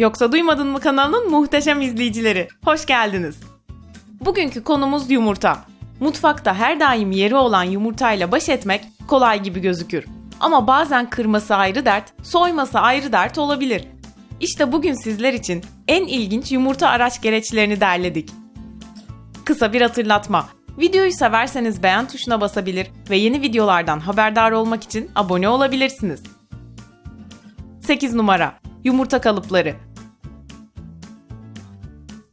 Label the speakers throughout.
Speaker 1: Yoksa Duymadın mı kanalının muhteşem izleyicileri. Hoş geldiniz. Bugünkü konumuz yumurta. Mutfakta her daim yeri olan yumurtayla baş etmek kolay gibi gözükür. Ama bazen kırması ayrı dert, soyması ayrı dert olabilir. İşte bugün sizler için en ilginç yumurta araç gereçlerini derledik. Kısa bir hatırlatma. Videoyu severseniz beğen tuşuna basabilir ve yeni videolardan haberdar olmak için abone olabilirsiniz. 8 numara Yumurta kalıpları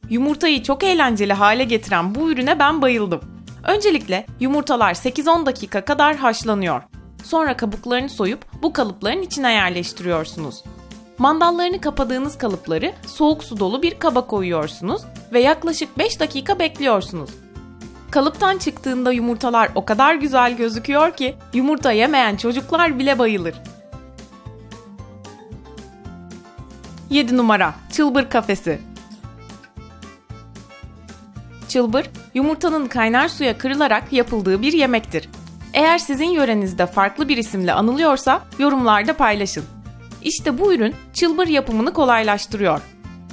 Speaker 1: Yumurtayı çok eğlenceli hale getiren bu ürüne ben bayıldım. Öncelikle yumurtalar 8-10 dakika kadar haşlanıyor. Sonra kabuklarını soyup bu kalıpların içine yerleştiriyorsunuz. Mandallarını kapadığınız kalıpları soğuk su dolu bir kaba koyuyorsunuz ve yaklaşık 5 dakika bekliyorsunuz. Kalıptan çıktığında yumurtalar o kadar güzel gözüküyor ki yumurta yemeyen çocuklar bile bayılır. 7 numara Çılbır kafesi Çılbır, yumurtanın kaynar suya kırılarak yapıldığı bir yemektir. Eğer sizin yörenizde farklı bir isimle anılıyorsa yorumlarda paylaşın. İşte bu ürün çılbır yapımını kolaylaştırıyor.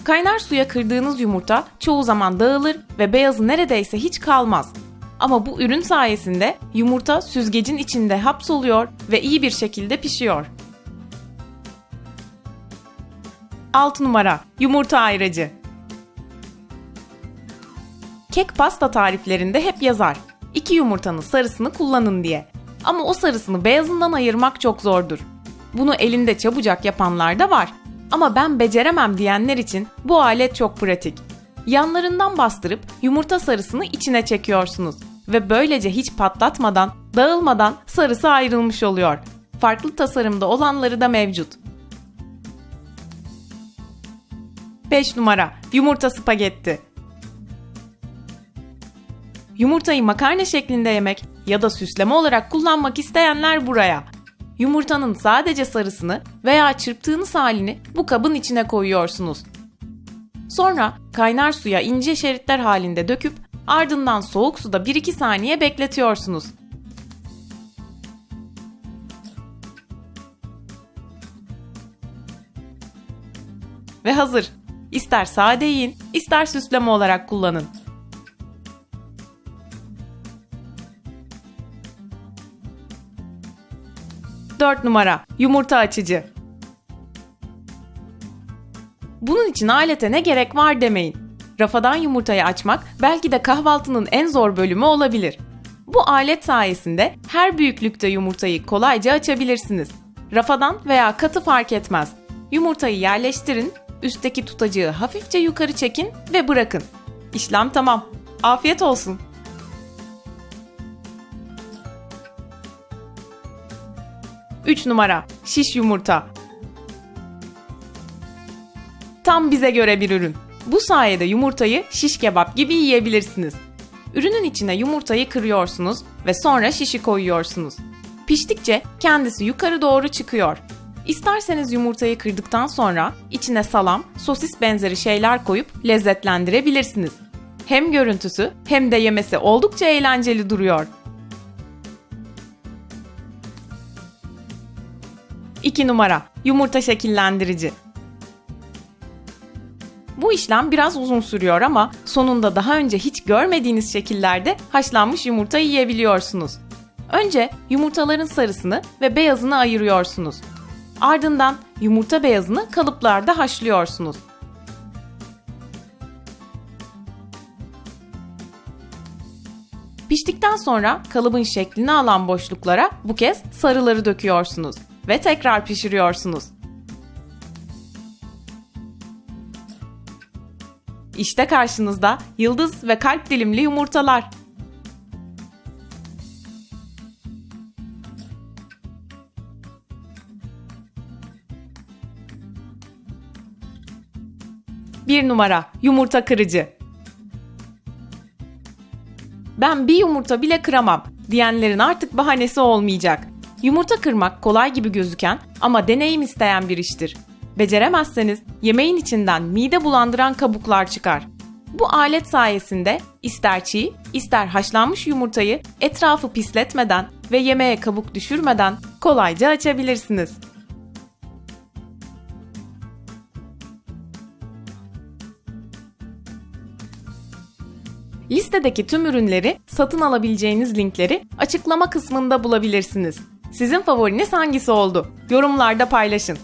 Speaker 1: Kaynar suya kırdığınız yumurta çoğu zaman dağılır ve beyazı neredeyse hiç kalmaz. Ama bu ürün sayesinde yumurta süzgecin içinde hapsoluyor ve iyi bir şekilde pişiyor. 6 numara Yumurta ayracı Kek pasta tariflerinde hep yazar. İki yumurtanın sarısını kullanın diye. Ama o sarısını beyazından ayırmak çok zordur. Bunu elinde çabucak yapanlar da var. Ama ben beceremem diyenler için bu alet çok pratik. Yanlarından bastırıp yumurta sarısını içine çekiyorsunuz ve böylece hiç patlatmadan, dağılmadan sarısı ayrılmış oluyor. Farklı tasarımda olanları da mevcut. 5 numara Yumurta spagetti Yumurtayı makarna şeklinde yemek ya da süsleme olarak kullanmak isteyenler buraya. Yumurtanın sadece sarısını veya çırptığınız halini bu kabın içine koyuyorsunuz. Sonra kaynar suya ince şeritler halinde döküp ardından soğuk suda 1-2 saniye bekletiyorsunuz. Ve hazır. İster sade yiyin, ister süsleme olarak kullanın. 4 numara yumurta açıcı. Bunun için alete ne gerek var demeyin. Rafadan yumurtayı açmak belki de kahvaltının en zor bölümü olabilir. Bu alet sayesinde her büyüklükte yumurtayı kolayca açabilirsiniz. Rafadan veya katı fark etmez. Yumurtayı yerleştirin, üstteki tutacığı hafifçe yukarı çekin ve bırakın. İşlem tamam. Afiyet olsun. 3 numara şiş yumurta. Tam bize göre bir ürün. Bu sayede yumurtayı şiş kebap gibi yiyebilirsiniz. Ürünün içine yumurtayı kırıyorsunuz ve sonra şişi koyuyorsunuz. Piştikçe kendisi yukarı doğru çıkıyor. İsterseniz yumurtayı kırdıktan sonra içine salam, sosis benzeri şeyler koyup lezzetlendirebilirsiniz. Hem görüntüsü hem de yemesi oldukça eğlenceli duruyor. 2 numara yumurta şekillendirici. Bu işlem biraz uzun sürüyor ama sonunda daha önce hiç görmediğiniz şekillerde haşlanmış yumurta yiyebiliyorsunuz. Önce yumurtaların sarısını ve beyazını ayırıyorsunuz. Ardından yumurta beyazını kalıplarda haşlıyorsunuz. Piştikten sonra kalıbın şeklini alan boşluklara bu kez sarıları döküyorsunuz ve tekrar pişiriyorsunuz. İşte karşınızda yıldız ve kalp dilimli yumurtalar. Bir numara yumurta kırıcı. Ben bir yumurta bile kıramam diyenlerin artık bahanesi olmayacak. Yumurta kırmak kolay gibi gözüken ama deneyim isteyen bir iştir. Beceremezseniz yemeğin içinden mide bulandıran kabuklar çıkar. Bu alet sayesinde ister çiğ, ister haşlanmış yumurtayı etrafı pisletmeden ve yemeğe kabuk düşürmeden kolayca açabilirsiniz. Listedeki tüm ürünleri satın alabileceğiniz linkleri açıklama kısmında bulabilirsiniz. Sizin favoriniz hangisi oldu? Yorumlarda paylaşın.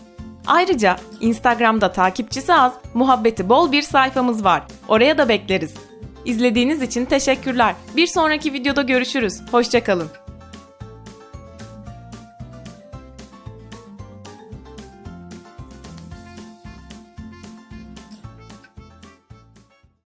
Speaker 1: Ayrıca Instagram'da takipçisi az, muhabbeti bol bir sayfamız var. Oraya da bekleriz. İzlediğiniz için teşekkürler. Bir sonraki videoda görüşürüz. Hoşçakalın.